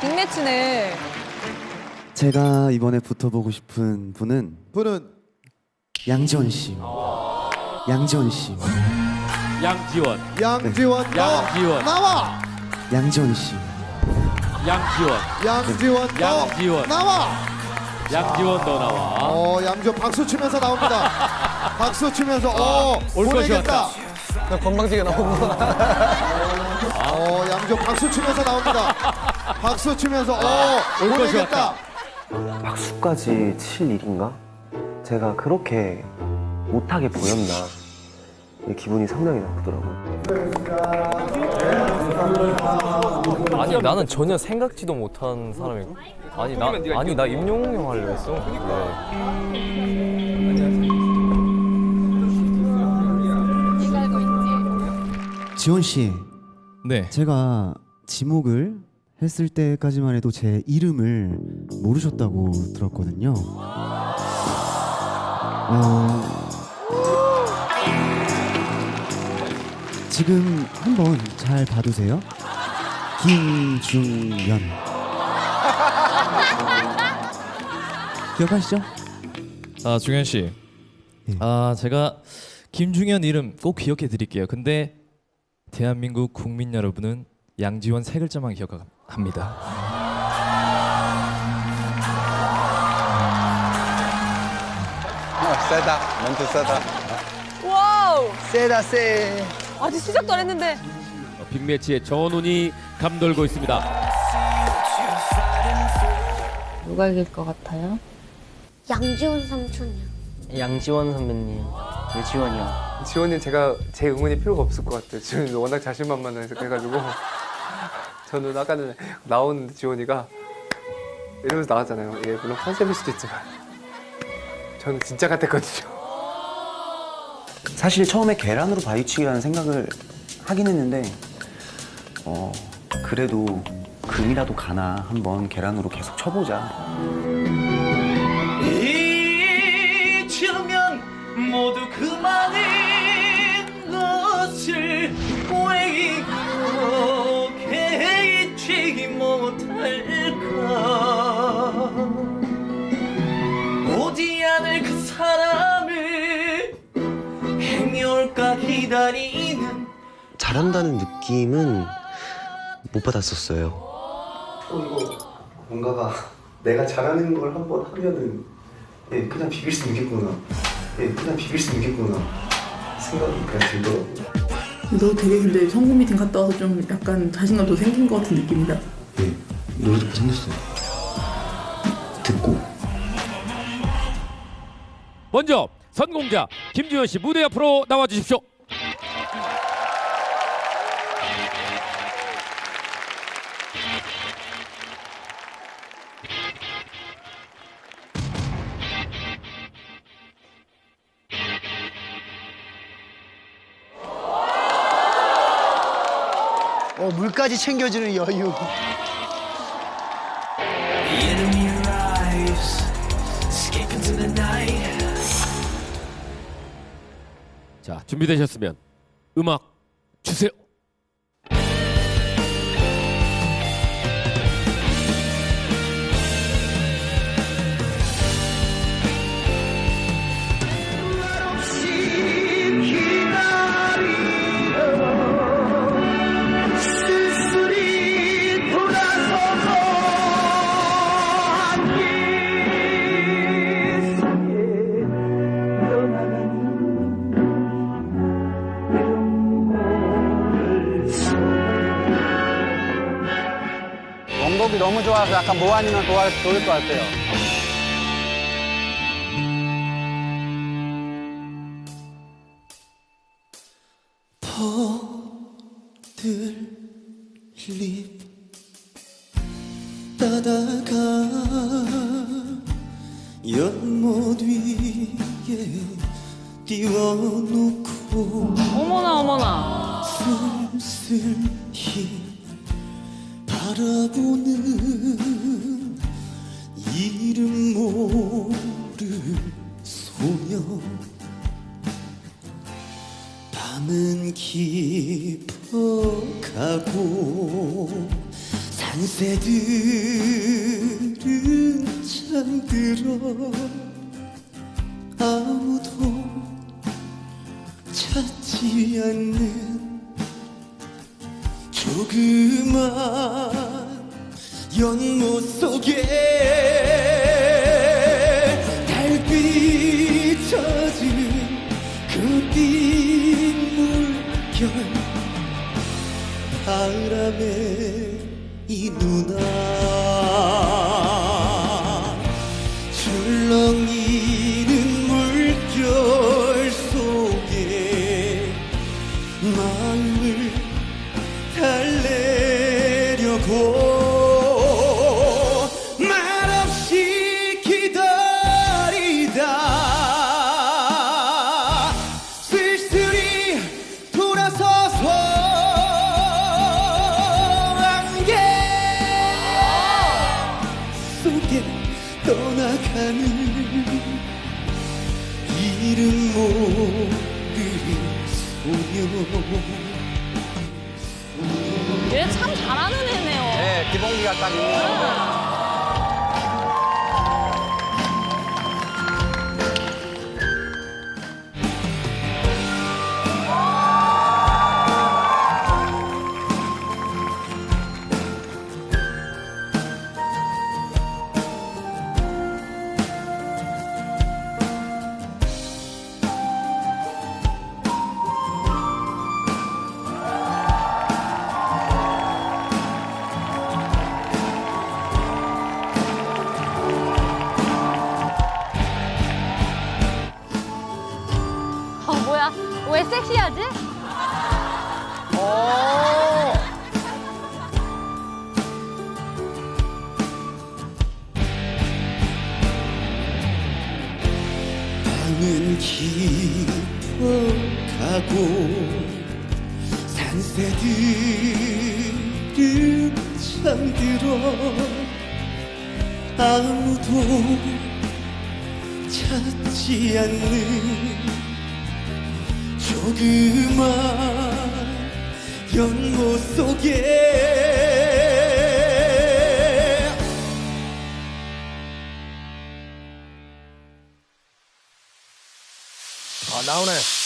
빅매치네. 제가 이번에 붙어보고 싶은 분은 분은 양지원 씨. 양지원 씨. 양지원, 양지원 너 양지원. 나와 양지원 씨. 양지원, 양지원 너 양지원. 나와 양지원 너 나와. 어 양지원 박수 치면서 나옵니다 박수 치면서 어 올 것이 보내겠다 나 건방지게 나오는구나. 어 양지원 박수 치면서 나옵니다 박수 치면서 어올 것이 보내겠다 박수까지 칠 일인가? 제가 그렇게 못하게 보였나? 이 기분이 상당히 나쁘더라고요. 아니 나는 전혀 생각지도 못한 사람이. 아니 나 아니 나 임영웅 하려 했어. 네. 지원 씨. 네. 제가 지목을 했을 때까지만 해도 제 이름을 모르셨다고 들었거든요. 어, 지금 한번 잘 봐두세요. 김중연. 기억하시죠? 아 중현 씨, 예. 아 제가 김중현 이름 꼭 기억해 드릴게요. 근데 대한민국 국민 여러분은 양지원 세 글자만 기억합니다. 세다 멘트 세다 와우. 세다 세 아직 시작도 안 했는데. 어, 빅매치의 전운이 감돌고 있습니다. 누가 이길 것 같아요? 양지원 삼촌이요. 양지원 선배님, 유지원이요. 지원님 제가 제 응원이 필요가 없을 것 같아요. 지원이 워낙 자신만만해서 그래가지고 저는 아까는 나오는데 지원이가 이러면서 나왔잖아요. 예, 물론 컨셉일 수도 있지만 저는 진짜 같았거든요. 사실 처음에 계란으로 바위치기라는 생각을 하긴 했는데, 어, 그래도 금이라도 가나 한번 계란으로 계속 쳐보자. 잘한다는 느낌은 못 받았었어요. 뭔가가 내가 잘하는 걸 한번 하면은 예, 그냥 비빌 수 있겠구나. 예, 그냥 비빌 수 있겠구나. 생각이 그냥 들더라고요. 너 되게 근데 성공 미팅 갔다 와서 좀 약간 자신감도 생긴 것 같은 느낌이다. 예, 노래 듣고 생겼어요. 듣고. 먼저 선공자 김주현 씨 무대 앞으로 나와 주십시오. 까지 챙겨주는 여유 자 준비되셨으면 음악 주세요. 좋아서 약간 뭐 아니면 좋아 좋을 것 같아요 들립 따다가 연못 위에 띄워놓고 어머나 어머나. 쓸쓸히 바라보는 이름 모를 소녀. 밤은 깊어가고 산 산새들은 잠들어 아무도 찾지 않는 조그만 연못 속에 달빛 젖은 그빛 물결 바람에 이 누나 이름 모르는 소녀 얘 참 잘하는 애네요. 네, 기본기가 딱 있는 왜 섹시하지? 밤은 깊어가고 산새들은 잠들어 아무도 찾지 않는 조그만 연못 속에 아, 나오네.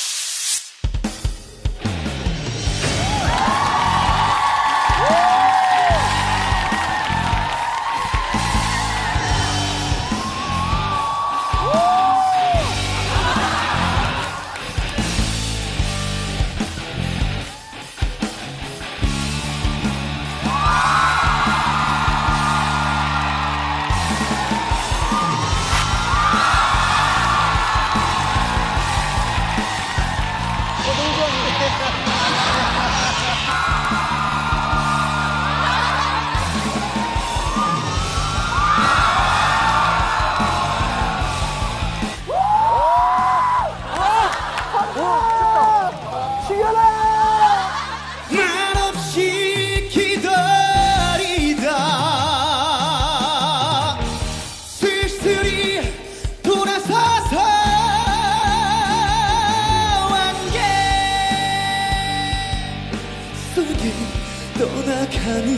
떠나가는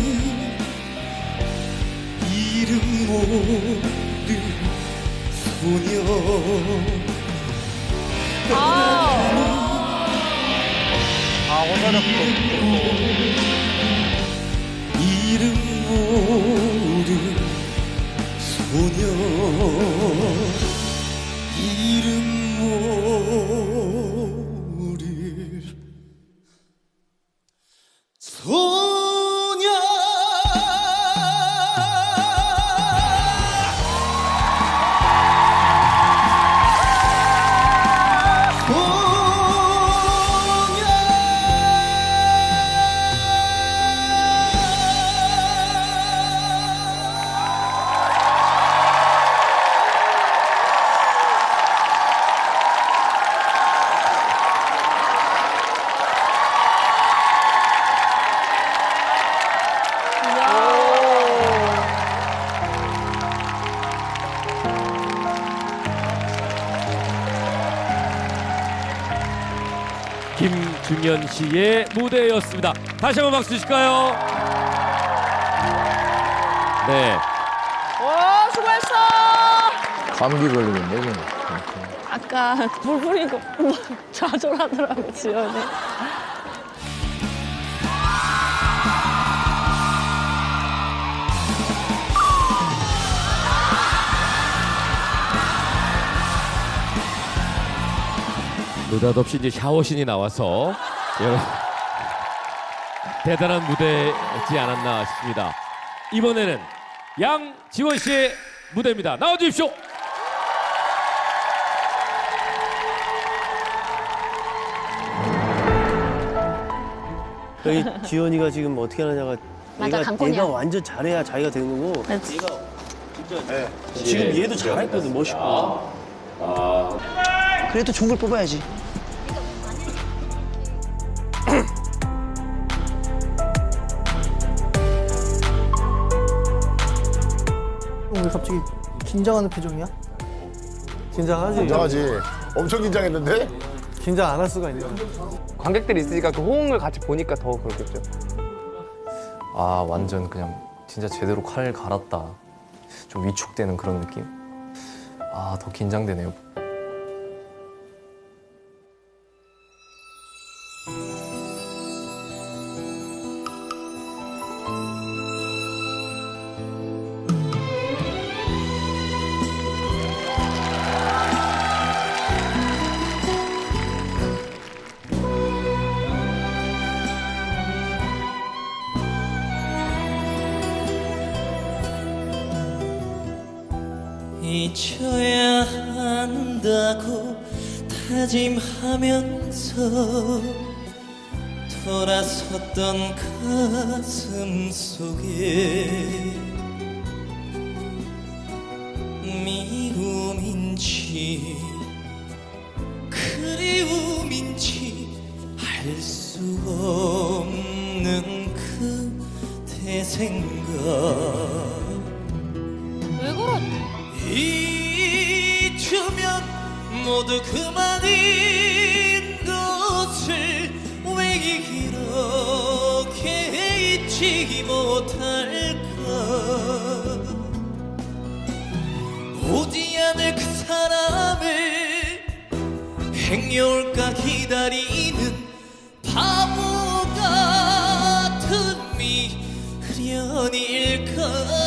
이름 모를 소녀 아, 호소력도. 이름 모를 소녀 이름 김중현 씨의 무대였습니다. 다시 한번 박수 주실까요? 네. 와, 수고했어. 감기 걸리겠네 그냥. 아까 물 뿌리고 좌절하더라고, 지연이. 느닷없이 이제 샤워신이 나와서 여러분 대단한 무대지 않았나 싶습니다. 이번에는 양지원 씨의 무대입니다. 나와 주십시오. 저희 지연이가 지금 어떻게 하느냐가 맞아, 얘가, 강권이야. 얘가 완전 잘해야 자기가 되는 거고. 얘가 진짜 지금 얘도 잘했거든 멋있고 그래도 좋은 걸 뽑아야지 왜 갑자기 긴장하는 표정이야? 긴장하지 긴장하지. 엄청 긴장했는데? 긴장 안 할 수가 있냐 관객들이 있으니까 그 호응을 같이 보니까 더 그렇겠죠. 아 완전 그냥 진짜 제대로 칼 갈았다. 좀 위축되는 그런 느낌. 아 더 긴장되네요. 잊혀야 한다고 다짐하면서 돌아섰던 가슴 속에 미움인지 그리움인지 알 수 없는 그대 생각? 잊으면 모두 그만인 것을 왜 이렇게 잊지 못할까? 오지 않을 그 사람을 행여올까 기다리는 바보 같은 미련일까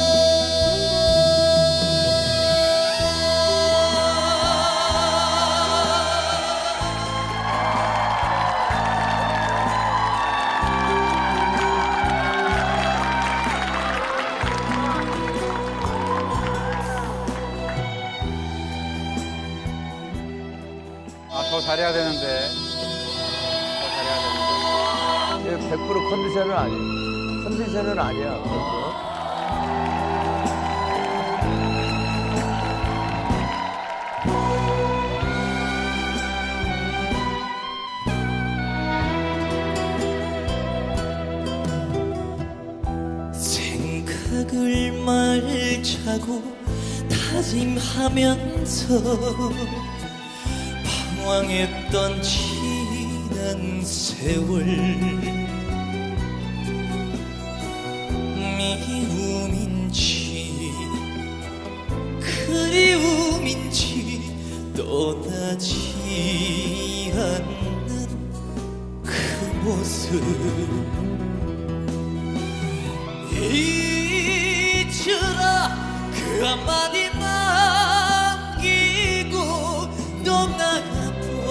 말자고 다짐하면서 방황했던 지난 세월 한마디 남기고 떠나가버린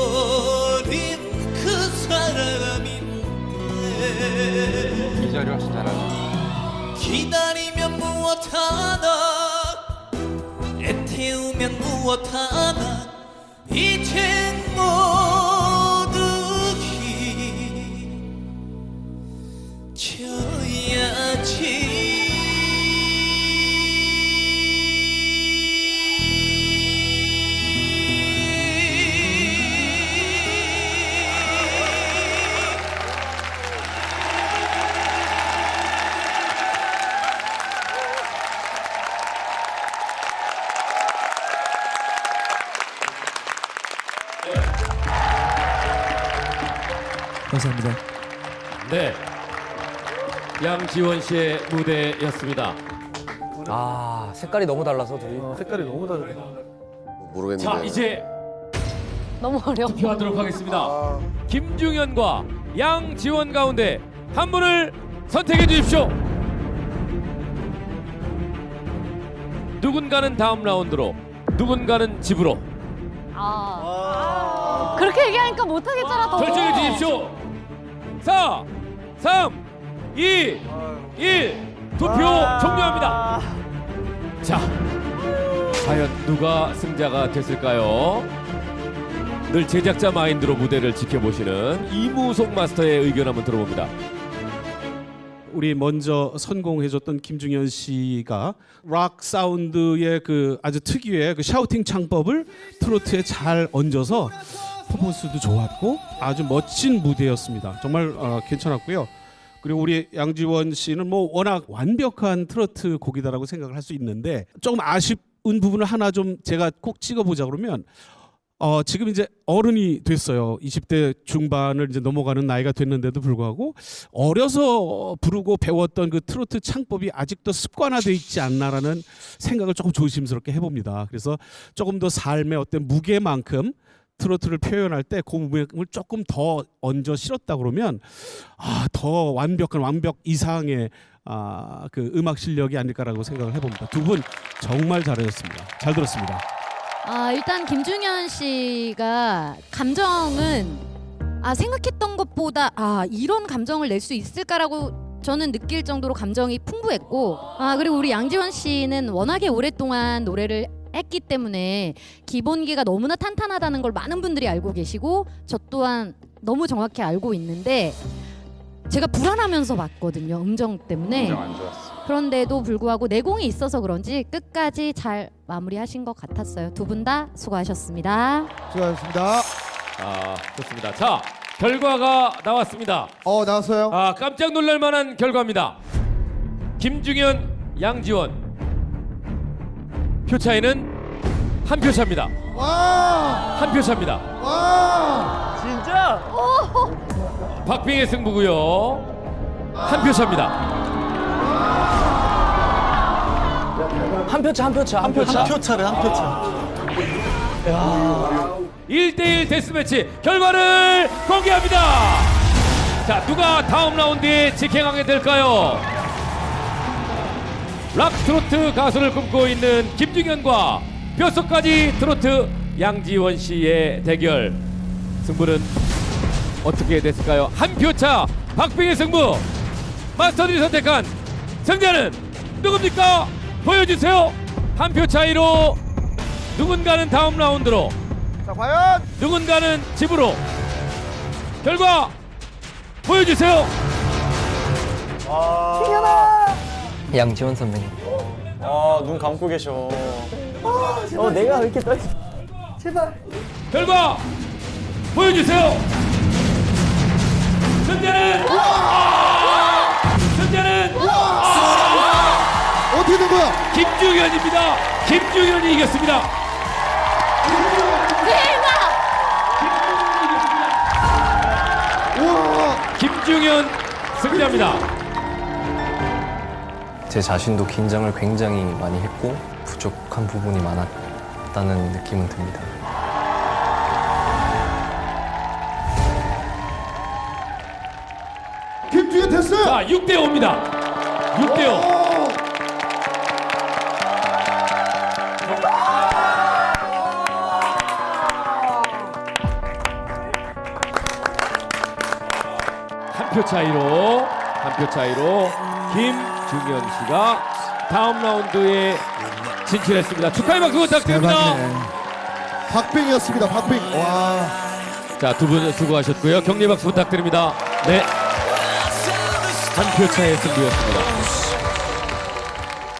그 사람인데 훨씬 잘하네. 기다리면 무엇 하나? 애태우면 무엇 하나 감사합니다. 네. 양지원 씨의 무대였습니다. 아 색깔이 너무 달라서 둘이. 색깔이 너무 다르네. 모르겠는데. 자 이제 너무 어려워. 투표하도록 하겠습니다. 김중현과 양지원 가운데 한 분을 선택해 주십시오. 누군가는 다음 라운드로, 누군가는 집으로 아. 그렇게 얘기하니까 못하겠잖아, 더. 결정해 주십시오. 4, 3, 2, 1 투표 종료합니다. 자, 과연 누가 승자가 됐을까요? 늘 제작자 마인드로 무대를 지켜보시는 이무송 마스터의 의견 한번 들어봅니다. 우리 먼저 선공해줬던 김중현 씨가 락 사운드의 그 아주 특유의 그 샤우팅 창법을 트로트에 잘 얹어서 퍼포먼스도 좋았고 아주 멋진 무대였습니다. 정말 어, 괜찮았고요. 그리고 우리 양지원 씨는 뭐 워낙 완벽한 트로트 곡이다라고 생각을 할 수 있는데 조금 아쉬운 부분을 하나 좀 제가 꼭 찍어보자 그러면 어, 지금 이제 어른이 됐어요. 20대 중반을 이제 넘어가는 나이가 됐는데도 불구하고 어려서 부르고 배웠던 그 트로트 창법이 아직도 습관화돼 있지 않나라는 생각을 조금 조심스럽게 해봅니다. 그래서 조금 더 삶의 어떤 무게만큼 트로트를 표현할 때그 무게를 조금 더 얹어 실었다 그러면 아, 더 완벽한 완벽 이상의 아, 그 음악 실력이 아닐까라고 생각을 해봅니다. 두 분 정말 잘하셨습니다. 잘 들었습니다. 아, 일단 김중현 씨가 감정은 아, 생각했던 것보다 아, 이런 감정을 낼 수 있을까라고 저는 느낄 정도로 감정이 풍부했고 아, 그리고 우리 양지원 씨는 워낙에 오랫동안 노래를 했기 때문에 기본기가 너무나 탄탄하다는 걸 많은 분들이 알고 계시고 저 또한 너무 정확히 알고 있는데 제가 불안하면서 봤거든요. 음정 때문에. 그런데도 불구하고 내공이 있어서 그런지 끝까지 잘 마무리하신 것 같았어요. 두 분 다 수고하셨습니다. 수고하셨습니다. 아, 좋습니다. 자, 결과가 나왔습니다. 어 나왔어요. 아, 깜짝 놀랄 만한 결과입니다. 김중현, 양지원. 표 차이는 한 표 차입니다. 와! 한 표 차입니다. 와! 진짜? 박빙의 승부고요. 한 표 차입니다. 한 표 차 한 표 차 한 표 차. 한 표 차래 한 표차. 1대1 데스매치 결과를 공개합니다. 자, 누가 다음 라운드에 직행하게 될까요? 락 트로트 가수를 꿈꾸고 있는 김중현과 뼛속까지 트로트 양지원 씨의 대결. 승부는 어떻게 됐을까요? 한 표 차 박빙의 승부. 마스터들이 선택한 승자는 누굽니까? 보여주세요. 한 표 차이로 누군가는 다음 라운드로 자 과연 누군가는 집으로 결과 보여주세요. 양지원 선배님. 아 눈 감고 계셔. 어 내가 왜 이렇게 떨지? 결과 보여주세요. 승자는 아! 승자는 어떻게 된 거야? 김중현입니다. 김중현이 이겼습니다. 우와! 김중현 승자입니다. 제 자신도 긴장을 굉장히 많이 했고 부족한 부분이 많았다는 느낌은 듭니다. 김주현 됐어요. 자, 6대 5입니다. 6대 5. 오! 한표 차이로 한 표 차이로 김 중현 씨가 다음 라운드에 진출했습니다. 축하의 박수 부탁드립니다. 박빙이었습니다. 박빙. 와. 자, 두 분 수고하셨고요. 격려 박수 부탁드립니다. 네. 한 표 차의 승부였습니다.